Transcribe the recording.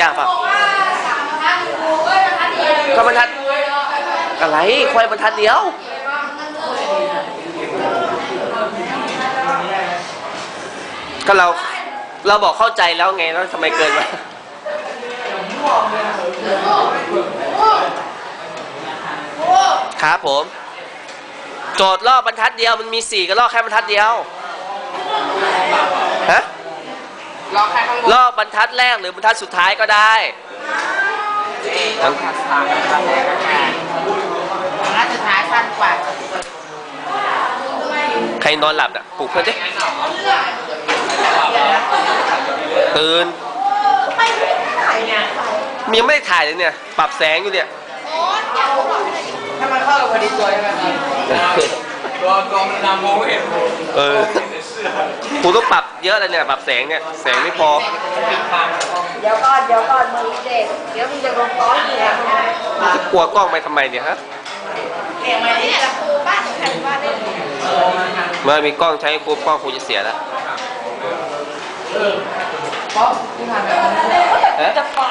ยากปะก็บรรทัดอะไรควายบรรทัดเดียวก็เราเราบอกเข้าใจแล้วไงแล้วทำไมเกินมาครับผม โจทย์รอบบรรทัดเดียวมันมีสี่ก็รอบแค่บรรทัดเดียวฮะ รอแค่ข้างบนรอบบรรทัดแรกหรือบรรทัดสุดท้ายก็ได้ทั้งถัดสามถัดแรกก็แค่แล้วสุดท้ายสั้นกว่าใครนอนหลับอะปลุกเพื่อนดิตื่นมียังไม่ได้ถ่ายเลยเนี่ย ปรับแสงอยู่เนี่ยถ้ามันเข้ากับพอดีตัวใช่ไหมครับตัวตัวมันดำมองไม่เห็นเออ กูต้องปรับเยอะเลยเนี่ยปรับแสงเนี่ยแสงไม่พอปิดทางเดี๋ยวก่อนเดี๋ยวก่อนมือเด็กเดี๋ยวมึงจะลงก้อนอีกแล้วจะกลัวกล้องไปทำไมเนี่ยฮะเก่งไหมเนี่ยละครูบ้านแข่งบ้านได้เมื่อมีกล้องใช้กูกล้องกูจะเสียแล้วป๊อปที่ทำแบบฮะจะปา